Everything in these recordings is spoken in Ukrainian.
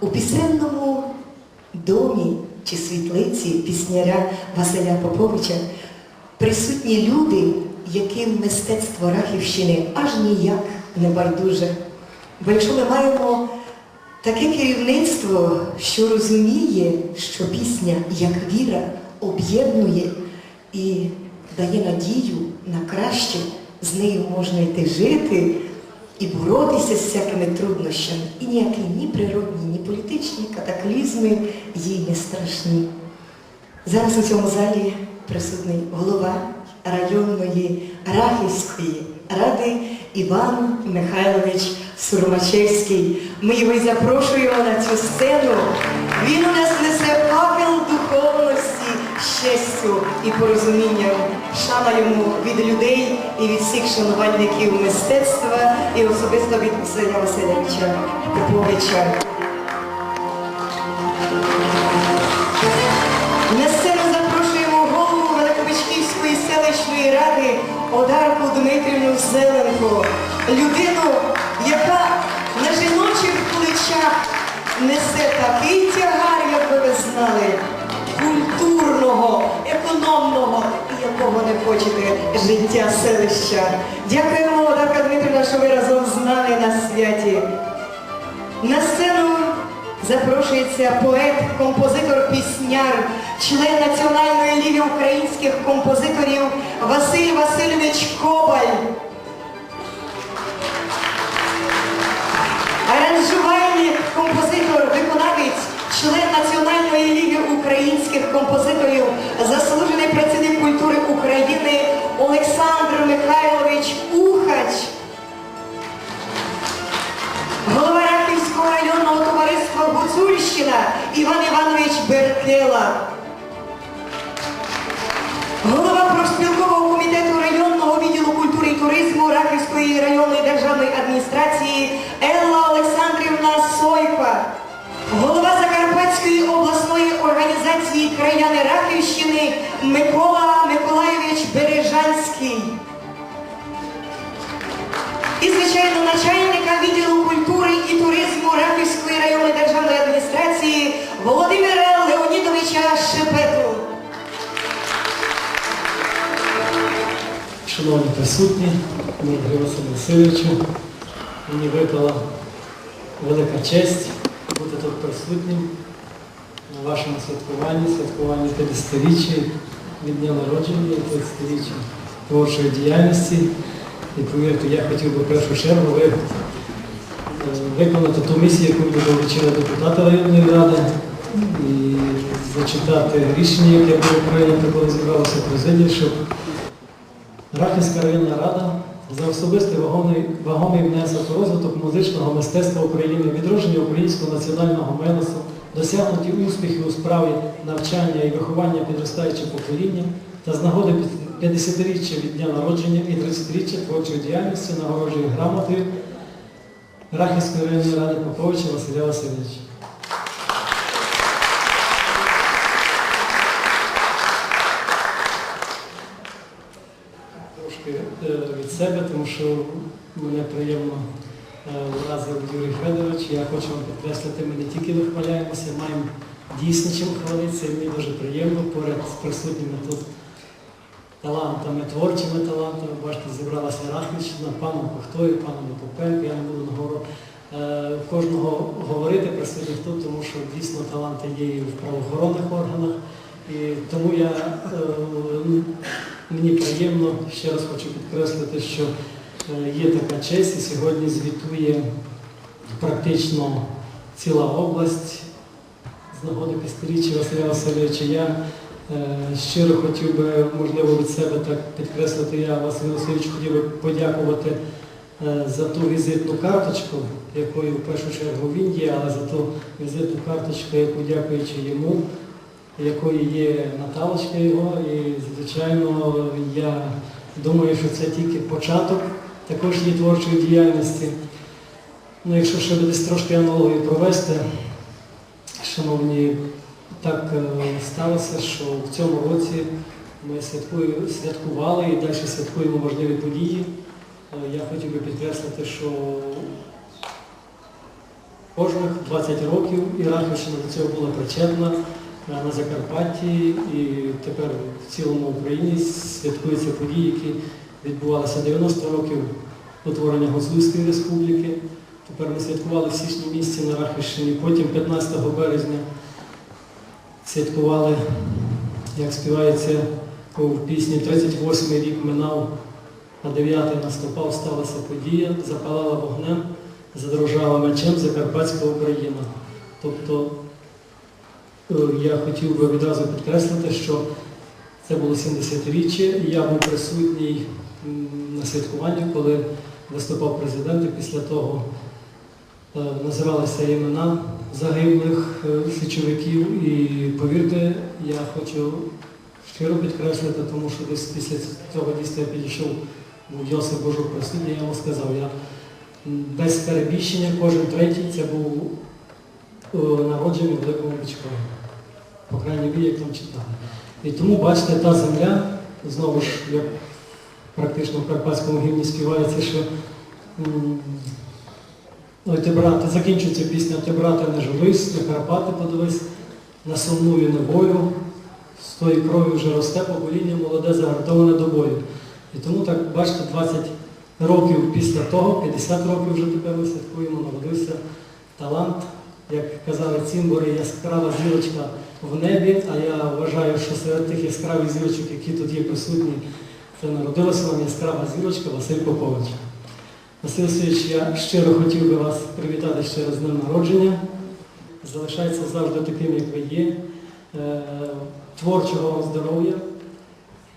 У пісенному домі чи світлиці пісняря Василя Поповича присутні люди, яким мистецтво Рахівщини аж ніяк не байдуже. Бо якщо ми маємо таке керівництво, що розуміє, що пісня, як віра, об'єднує і дає надію на краще, з нею можна йти жити і боротися з всякими труднощами. І ніякі ні природні, ні політичні катаклізми їй не страшні. Зараз у цьому залі присутній голова районної Рахівської ради Іван Михайлович Сурмачевський. Ми його запрошуємо на цю сцену. Він у нас факел щастю і порозумінням. Шана йому від людей і від всіх шанувальників мистецтва, і особисто від Василя Васильовича Поповича. На сцену запрошуємо голову Великобичківської селищної ради Одарку Дмитрівну Зеленко, людину, яка на жіночих плечах несе такий культурного, економного і якого не хочете життя селища. Дякуємо, Одарка Дмитрівна, що ви разом з нами на святі. На сцену запрошується поет, композитор, пісняр, член Національної ліги українських композиторів Василь Васильович Кобаль. Аранжувальник, композитор, виконавець, член Національної ліги українських композиторів, заслужений працівник культури України Олександр Михайлович Ухач. Голова Рахівського районного товариства Гуцульщина Іван Іванович Беркела. Голова профспілкового комітету районного відділу культури і туризму Рахівської районної державної адміністрації Елла Олександрівна Сойка. Голова Закарпатської обласної організації краяни Рахівщини Микола Миколайович Бережанський. І, звичайно, начальника відділу культури і туризму Рахівської районної державної адміністрації Володимира Леонідовича Шепету. Шановні присутні, Василь Васильовичу, мені випала велика честь бути тут присутнім на вашому святкуванні, святкуванні 50-річчя від дня народження і 30-річчя творчої діяльності. І повірте, я хотів би в першу чергу ви, е, виконати ту місію, яку ви доручили депутата районної ради, і зачитати рішення, яке було прийнято, коли зібралося президія, щоб Рахівська районна рада за особистий вагомий, вагомий внесок у розвиток музичного мистецтва України, відродження українського національного мелосу, досягнуті успіхи у справі навчання і виховання підростаючого покоління та з нагоди 50-річчя від дня народження і 30-річчя творчої діяльності нагороджує грамотою Рахівської районної ради Поповича Василя Васильовича. трошки е, від себе, тому що мене приємно е, вразив Юрій Федорович. Я хочу вам підкреслити, ми не тільки вихваляємося, маємо дійсно чим хвалитися, і мені дуже приємно поряд з присутніми тут талантами, творчими талантами. Бачите, зібралася Рахівщина, паном Кохтою, паном Попенко, я не буду нагору е, кожного говорити присутніх тут, тому що дійсно таланти є і в правоохоронних органах. І тому я е, Мені приємно, ще раз хочу підкреслити, що е, є така честь і сьогодні звітує практично ціла область з нагоди пістоліччя Василя Васильовича. Я е, щиро хотів би, можливо, від себе так підкреслити, я Василь Васильович хотів би подякувати е, за ту візитну карточку, якою в першу чергу він є, але за ту візитну карточку, яку дякуючи йому якої є Наталочка його, і звичайно я думаю, що це тільки початок також є творчої діяльності. Ну, якщо ще десь трошки аналогію провести, шановні, так е, сталося, що в цьому році ми святкували і далі святкуємо важливі події. Е, Я хотів би підкреслити, що кожних 20 років і Рахівщина до цього була причетна на Закарпатті і тепер в цілому Україні святкуються події, які відбувалися 90 років утворення Гуцульської республіки. Тепер ми святкували в січні місяці на Рахівщині, потім 15 березня святкували, як співається в пісні, 38-й рік минав, а 9-й наступав, сталася подія, запалала вогнем, задрожала мечем Закарпатська Україна. Тобто я хотів би відразу підкреслити, що це було 70-річчя, і я був присутній на святкуванні, коли виступав президент, і після того е, називалися імена загиблих е, січовиків. І повірте, я хочу щиро підкреслити, тому що десь після цього дійства я підійшов, був Йосип Божук присутній, я йому сказав, я без перебільшення кожен третій це був е, народжений Великому Бичкові. По крайній мірі, як там читали. І тому, бачите, та земля, знову ж, як практично в Карпатському гімні співається, що Ой, ти брате, закінчується пісня Ти брате не живись, на Карпати подивись, на сумную неволю, з тої крові вже росте покоління молоде, загартоване до бою. І тому так, бачите, 20 років після того, 50 років вже тепер ми святкуємо, народився талант, як казали цимбори, яскрава зірочка в небі, а я вважаю, що серед тих яскравих зірочок, які тут є присутні, це народилася вам яскрава зірочка Василь Попович. Василь Васильович, я щиро хотів би вас привітати ще раз з днем народження. Залишайтеся завжди таким, як ви є. Е, Творчого вам здоров'я.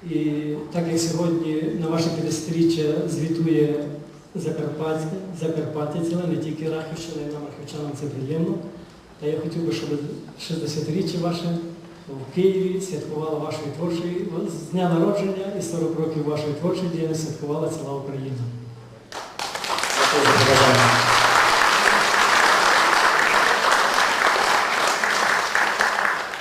І так як сьогодні на ваше 50-річчя звітує Закарпаття, Закарпаття не тільки Рахівщина, і нам Рахівчанам це приємно. Та я хотів би, щоб 60-річчя ваше в Києві святкувала вашої творчої з дня народження і 40 років вашої творчої діяльності святкувала ціла Україна.